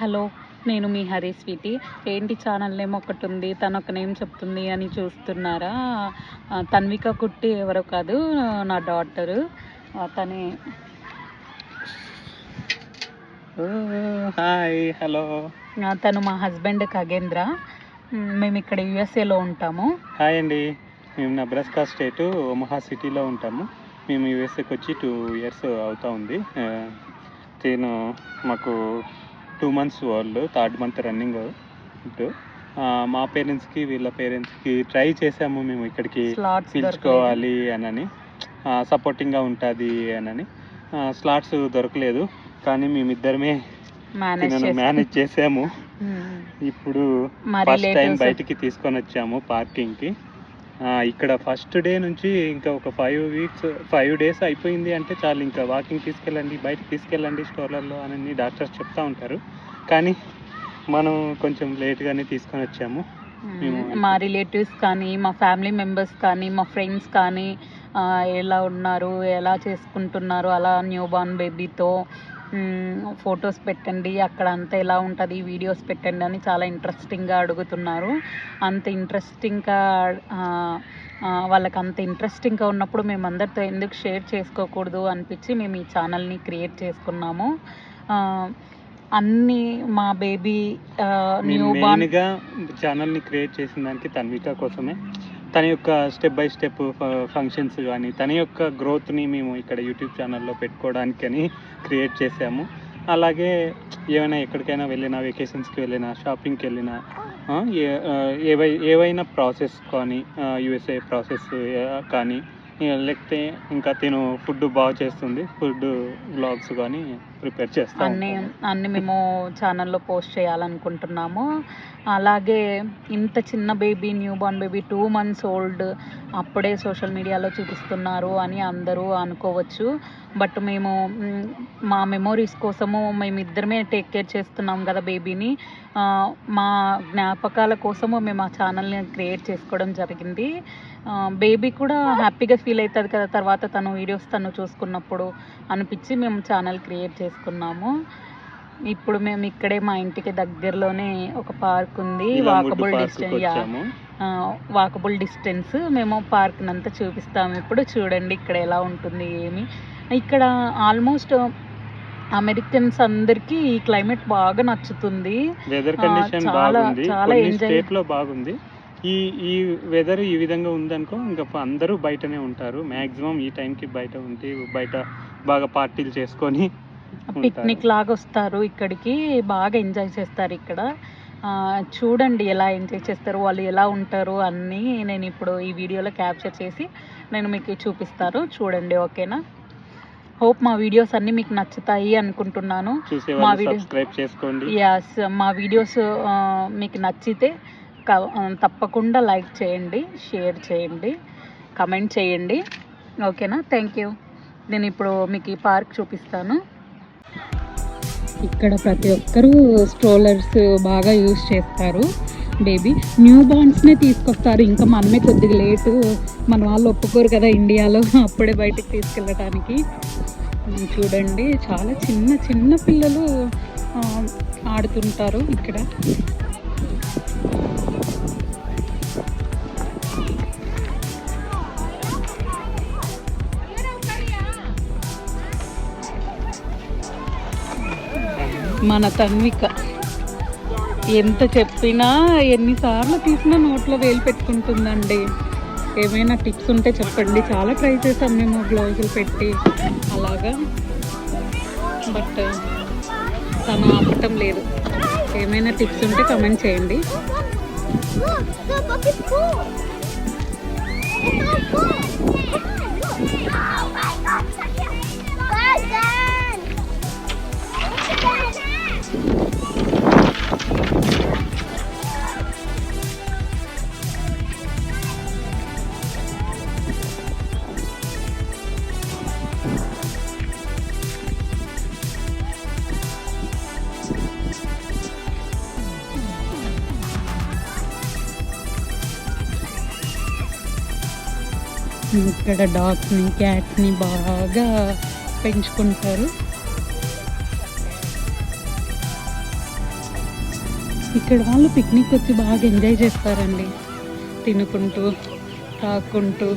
Hello నేను మీ Hari Sweety. ఏంటి ఛానల్ నేమ్ ఒకటి ఉంది తను ఒక నేమ్ చెప్తుంది అని చూస్తున్నారా? తన్విక కుట్టి ఎవరో కాదు నా డాటరు. తనే. Hi hello. తను మా హస్బెండ్ ఖగేంద్ర మేము ఇక్కడ యుఎస్ఏలో ఉంటాము. హాయ్ అండి. మేము నబ్రస్కా స్టేటు ఒమహా సిటీలో ఉంటాము. మేము యూఎస్ఏకి వచ్చి టూ ఇయర్స్ అవుతా ఉంది. నేను మాకు టూ మంత్స్ వాళ్ళు థర్డ్ మంత్ రన్నింగ్ ఆ, మా పేరెంట్స్కి వీళ్ళ పేరెంట్స్కి ట్రై చేసాము మేము ఇక్కడికి పిలుచుకోవాలి అనని. సపోర్టింగ్గా ఉంటుంది అనని. స్లాట్స్ దొరకలేదు కానీ మేమిద్దరమే మేనేజ్ చేసాము. ఇప్పుడు ఫస్ట్ టైం బయటికి తీసుకొని వచ్చాము పార్కింగ్కి. ఇక్కడ ఫస్ట్ డే నుంచి ఇంకా ఒక ఫైవ్ వీక్స్ ఫైవ్ డేస్ అయిపోయింది అంటే చాలు ఇంకా వాకింగ్ తీసుకెళ్ళండి బయటకు తీసుకెళ్ళండి స్టోర్లలో అని డాక్టర్స్ చెప్తా ఉంటారు. కానీ మనం కొంచెం లేట్గానే తీసుకొని వచ్చాము. మా రిలేటివ్స్ కానీ మా ఫ్యామిలీ మెంబర్స్ కానీ మా ఫ్రెండ్స్ కానీ ఎలా ఉన్నారు ఎలా చేసుకుంటున్నారు అలా న్యూ బార్న్ బేబీతో ఫొటోస్ పెట్టండి అక్కడ అంతా ఎలా ఉంటుంది వీడియోస్ పెట్టండి అని చాలా ఇంట్రెస్టింగ్గా అడుగుతున్నారు. అంత ఇంట్రెస్టింగ్గా వాళ్ళకి అంత ఇంట్రెస్టింగ్గా ఉన్నప్పుడు మేము అందరితో ఎందుకు షేర్ చేసుకోకూడదు అనిపించి మేము ఈ ఛానల్ని క్రియేట్ చేసుకున్నాము. అన్నీ మా బేబీ న్యూ బార్న్ ఛానల్ని క్రియేట్ చేసిన దానికి తన్విక కోసమే. తన యొక్క స్టెప్ బై స్టెప్ ఫంక్షన్స్ కానీ తన యొక్క గ్రోత్ని మేము ఇక్కడ యూట్యూబ్ ఛానల్లో పెట్టుకోవడానికి అని క్రియేట్ చేసాము. అలాగే ఏమైనా ఎక్కడికైనా వెళ్ళినా వెకేషన్స్కి వెళ్ళినా షాపింగ్కి వెళ్ళినా ఏ- ఏవై ఏవైనా ప్రాసెస్ కానీ యూఎస్ఏ ప్రాసెస్ కానీ లేకపోతే ఇంకా తిను ఫుడ్ బాగా చేస్తుంది ఫుడ్ బ్లాగ్స్ కానీ ప్రిపేర్ చేస్తాం అన్ని అన్ని మేము ఛానల్లో పోస్ట్ చేయాలనుకుంటున్నాము. అలాగే ఇంత చిన్న baby new born baby two months old అప్పుడే సోషల్ మీడియాలో చూపిస్తున్నారు అని అందరూ అనుకోవచ్చు. బట్ మేము మ్, మెమోరీస్ కోసము మేము ఇద్దరమే టేక్ కేర్ చేస్తున్నాం కదా బేబీని మా జ్ఞాపకాల కోసము మేము ఆ ఛానల్ని క్రియేట్ చేసుకోవడం జరిగింది. బేబీ కూడా హ్యాపీగా ఫీల్ అవుతుంది కదా తర్వాత తను వీడియోస్ తను చూసుకున్నప్పుడు అనిపించి మేము ఛానల్ క్రియేట్ చేసుకున్నాము. ఇప్పుడు మేము ఇక్కడే మా ఇంటికి దగ్గరలోనే ఒక పార్క్ ఉంది వాకబుల్ డిస్టెన్స్ వాకబుల్ డిస్టెన్స్ మేము పార్క్ అంతా చూపిస్తాము ఇప్పుడు. చూడండి ఇక్కడ ఎలా ఉంటుంది ఏమి. ఇక్కడ ఆల్మోస్ట్ అమెరికన్స్ అందరికీ ఈ క్లైమేట్ బాగా నచ్చుతుంది. వెదర్ కండిషన్ చాలా- స్టేట్లో బాగుంది. ఈ ఈ వెదర్ ఈ విధంగా ఉందనుకో ఇంకా అందరూ బయటనే ఉంటారు. మాక్సిమం ఈ టైంకి బయట ఉండి బయట బాగా పార్టీలు చేసుకొని పిక్నిక్ లాగా వస్తారు ఇక్కడికి. బాగా ఎంజాయ్ చేస్తారు ఇక్కడ. చూడండి ఎలా ఎంజాయ్ చేస్తారు వాళ్ళు ఎలా ఉంటారు అన్నీ నేను ఇప్పుడు ఈ వీడియోలో క్యాప్చర్ చేసి నేను మీకు చూపిస్తాను చూడండి ఓకేనా? హోప్ మా వీడియోస్ అన్నీ మీకు నచ్చుతాయి అనుకుంటున్నాను. మా చేసుకోండి. యాస్ మా వీడియోస్ మీకు నచ్చితే తప్పకుండా లైక్ చేయండి షేర్ చేయండి కమెంట్ చేయండి. ఓకేనా? Thank you. నేను ఇప్పుడు మీకు ఈ పార్క్ చూపిస్తాను. ఇక్కడ ప్రతి ఒక్కరూ స్ట్రోలర్స్ బాగా యూజ్ చేస్తారు బేబీ న్యూ బార్న్స్నే తీసుకొస్తారు. ఇంకా మనమే కొద్దిగా లేటు మన వాళ్ళు ఒప్పుకోరు కదా ఇండియాలో అప్పుడే బయటికి తీసుకెళ్ళటానికి. చూడండి. చాలా చిన్న చిన్న పిల్లలు ఆడుతుంటారు ఇక్కడ. మన తన్విక. ఎంత చెప్పినా ఎన్నిసార్లు తీసినా నోట్లో వేలు పెట్టుకుంటుందండి. ఏమైనా టిప్స్ ఉంటే చెప్పండి. చాలా ట్రై చేసాం మేము గ్లౌజులు పెట్టి. అలాగా. బట్ తను ఆపటం లేదు. ఏమైనా టిప్స్ ఉంటే కమెంట్ చేయండి. ఇక్కడ డాగ్స్ని క్యాట్స్ని బాగా పెంచుకుంటారు. ఇక్కడ వాళ్ళు పిక్నిక్ వచ్చి బాగా ఎంజాయ్ చేస్తారండి. తినుకుంటూ తాక్కుంటూ.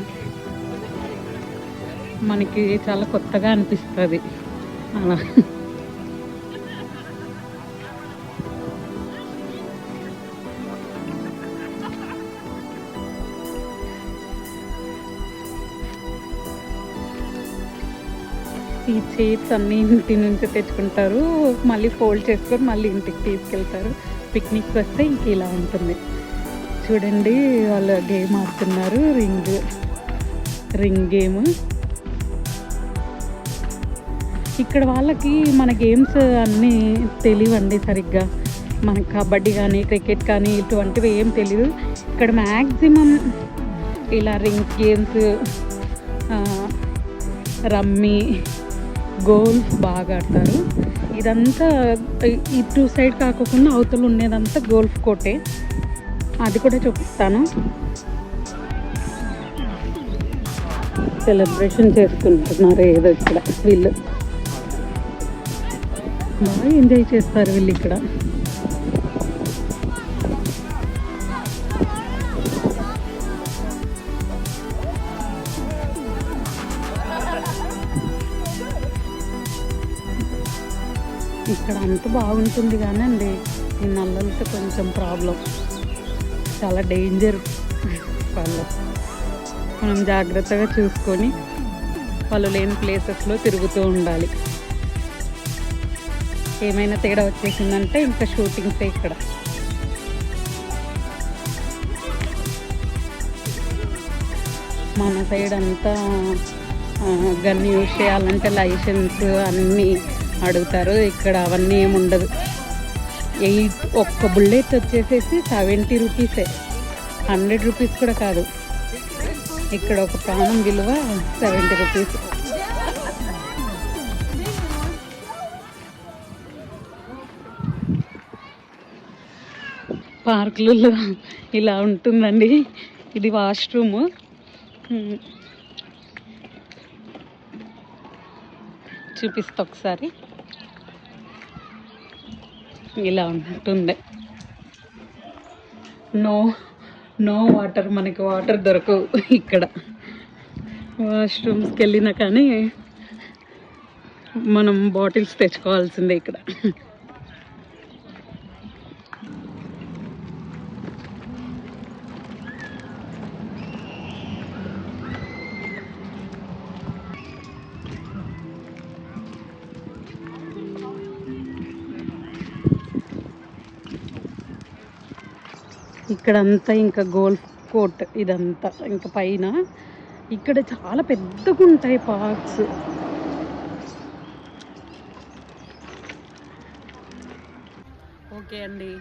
మనకి చాలా కొత్తగా అనిపిస్తుంది. అలా. ఈ చైర్స్ అన్ని ఇంటి నుంచి తెచ్చుకుంటారు. మళ్ళీ ఫోల్డ్ చేసుకొని మళ్ళీ ఇంటికి తీసుకెళ్తారు. పిక్నిక్ వస్తే ఇంక ఇలా ఉంటుంది. చూడండి వాళ్ళు గేమ్ ఆడుతున్నారు. Ring ring game. ఇక్కడ వాళ్ళకి మన గేమ్స్ అన్నీ తెలియవండి సరిగ్గా. మన కబడ్డీ కానీ క్రికెట్ కానీ ఇటువంటివి ఏం తెలియదు ఇక్కడ మ్యాక్సిమం ఇలా రింగ్ గేమ్స్ రమ్మీ గోల్ఫ్ బాగా ఆడతారు. ఇదంతా ఇటు సైడ్ కాకుండా అవతల ఉండేదంతా గోల్ఫ్ కోటే. అది కూడా చూపిస్తాను. సెలబ్రేషన్ చేసుకుంటున్నారు ఏదో ఇక్కడ వీళ్ళు. బాగా ఎంజాయ్ చేస్తారు వీళ్ళు ఇక్కడ. ఇక్కడ అంత బాగుంటుంది కానీ అండి ఈ నల్లలతో కొంచెం ప్రాబ్లం. చాలా డేంజర్ వాళ్ళు మనం జాగ్రత్తగా చూసుకొని వాళ్ళు లేని ప్లేసెస్లో తిరుగుతూ ఉండాలి. ఏమైనా తేడా వచ్చేసిందంటే ఇంకా షూటింగ్సే ఇక్కడ. మన సైడ్ అంతా గన్ యూజ్ చేయాలంటే లైసెన్స్ అన్నీ అడుగుతారు. ఇక్కడ అవన్నీ ఏమి ఉండదు. ఎయిట్ ఒక్క బుల్లెట్ వచ్చేసేసి సెవెంటీ రూపీసే హండ్రెడ్ రూపీస్ కూడా కాదు. ఇక్కడ ఒక ప్రాణం విలువ సెవెంటీ రూపీస్. పార్కులలో ఇలా ఉంటుందండి. ఇది వాష్రూమ్. చూపిస్తా ఒకసారి. ఇలా ఉంటుంది. నో నో వాటర్ మనకి వాటర్ దొరకవు ఇక్కడ. వాష్రూమ్స్కి వెళ్ళినా కానీ మనం బాటిల్స్ తెచ్చుకోవాల్సిందే ఇక్కడ. ఇక్కడంతా ఇంకా గోల్ఫ్ కోర్ట్ ఇదంతా ఇంకా పైన. ఇక్కడ చాలా పెద్దగా ఉంటాయి పార్క్స్. ఓకే అండి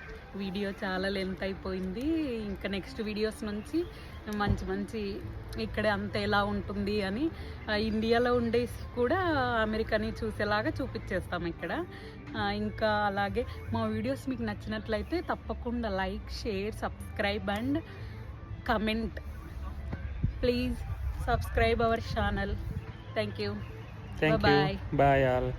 వీడియో చాలా లెంత్ అయిపోయింది. ఇంకా నెక్స్ట్ వీడియోస్ నుంచి మంచి మంచి ఇక్కడ అంత ఎలా ఉంటుంది అని ఇండియాలో ఉండేసి కూడా అమెరికాని చూసేలాగా చూపించేస్తాం ఇక్కడ. ఇంకా అలాగే మా వీడియోస్ మీకు నచ్చినట్లయితే తప్పకుండా like share subscribe and comment. Please subscribe our channel. Thank you. Thank you Bye-bye. Bye all